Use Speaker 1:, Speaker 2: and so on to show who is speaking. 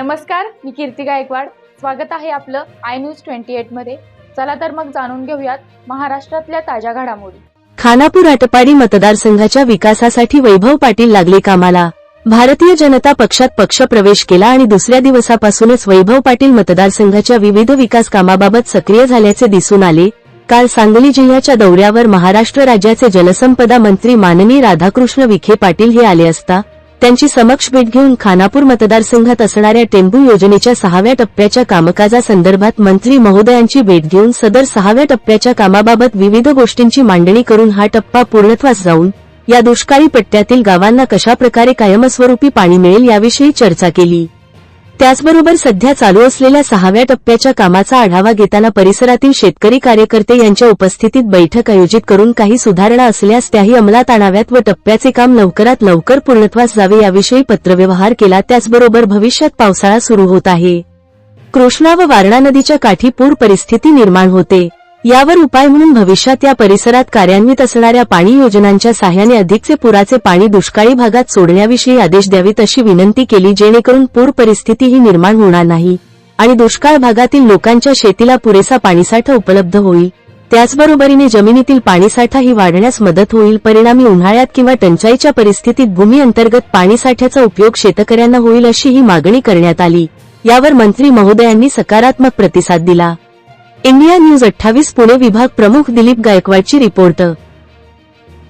Speaker 1: नमस्कार मी कीर्ती गायकवाड. स्वागत आहे आपलं आय न्यूज ट्वेंटी एटमध्ये. चला तर मग जाणून घेऊयात महाराष्ट्रातल्या ताज्या घडामोडी.
Speaker 2: खानापूर आटपाडी मतदारसंघाच्या विकासासाठी वैभव पाटील लागले कामाला. भारतीय जनता पक्षात पक्ष प्रवेश केला आणि दुसऱ्या दिवसापासूनच वैभव पाटील मतदारसंघाच्या विविध विकास कामाबाबत सक्रिय झाल्याचे दिसून आले. काल सांगली जिल्ह्याच्या दौऱ्यावर महाराष्ट्र राज्याचे जलसंपदा मंत्री माननीय राधाकृष्ण विखे पाटील हे आले असता त्यांची समक्ष भेट घेऊन खानापूर मतदारसंघात असणाऱ्या टेंबू योजनेच्या सहाव्या टप्प्याच्या कामकाजासंदर्भात मंत्री महोदयांची भेट घेऊन सदर सहाव्या टप्प्याच्या कामाबाबत विविध गोष्टींची मांडणी करून हा टप्पा पूर्णत्वास जाऊन या दुष्काळी पट्ट्यातील गावांना कशाप्रकारे कायमस्वरूपी पाणी मिळेल याविषयी चर्चा केली. त्याचबरोबर सध्या चालू असलेल्या सहाव्या टप्प्याच्या कामाचा आढावा घेताना परिसरातील शेतकरी कार्यकर्ते यांच्या उपस्थितीत बैठक आयोजित करून काही सुधारणा असल्यास त्याही अंमलात आणाव्यात व टप्प्याचे काम लवकरात लवकर पूर्णत्वास जावे याविषयी पत्रव्यवहार केला. त्याचबरोबर भविष्यात पावसाळा सुरू होत आहे. कृष्णा व वारणा नदीच्या काठी पूर परिस्थिती निर्माण होते. यावर उपाय म्हणून भविष्यात या परिसरात कार्यान्वित असणाऱ्या पाणी योजनांच्या साह्याने अधिकचे पुराचे पाणी दुष्काळी भागात सोडण्याविषयी आदेश द्यावेत अशी विनंती केली जेणेकरून पूर परिस्थितीही निर्माण होणार नाही आणि दुष्काळ भागातील लोकांच्या शेतीला पुरेसा पाणीसाठा उपलब्ध होईल. त्याचबरोबरीने जमिनीतील पाणीसाठाही वाढण्यास मदत होईल. परिणामी उन्हाळ्यात किंवा टंचाईच्या परिस्थितीत भूमी अंतर्गत पाणीसाठ्याचा उपयोग शेतकऱ्यांना होईल अशी ही मागणी करण्यात आली. यावर मंत्री महोदयांनी सकारात्मक प्रतिसाद दिला. इंडिया न्यूज अठ्ठावीस पुणे विभाग प्रमुख दिलीप गायकवाडची रिपोर्ट.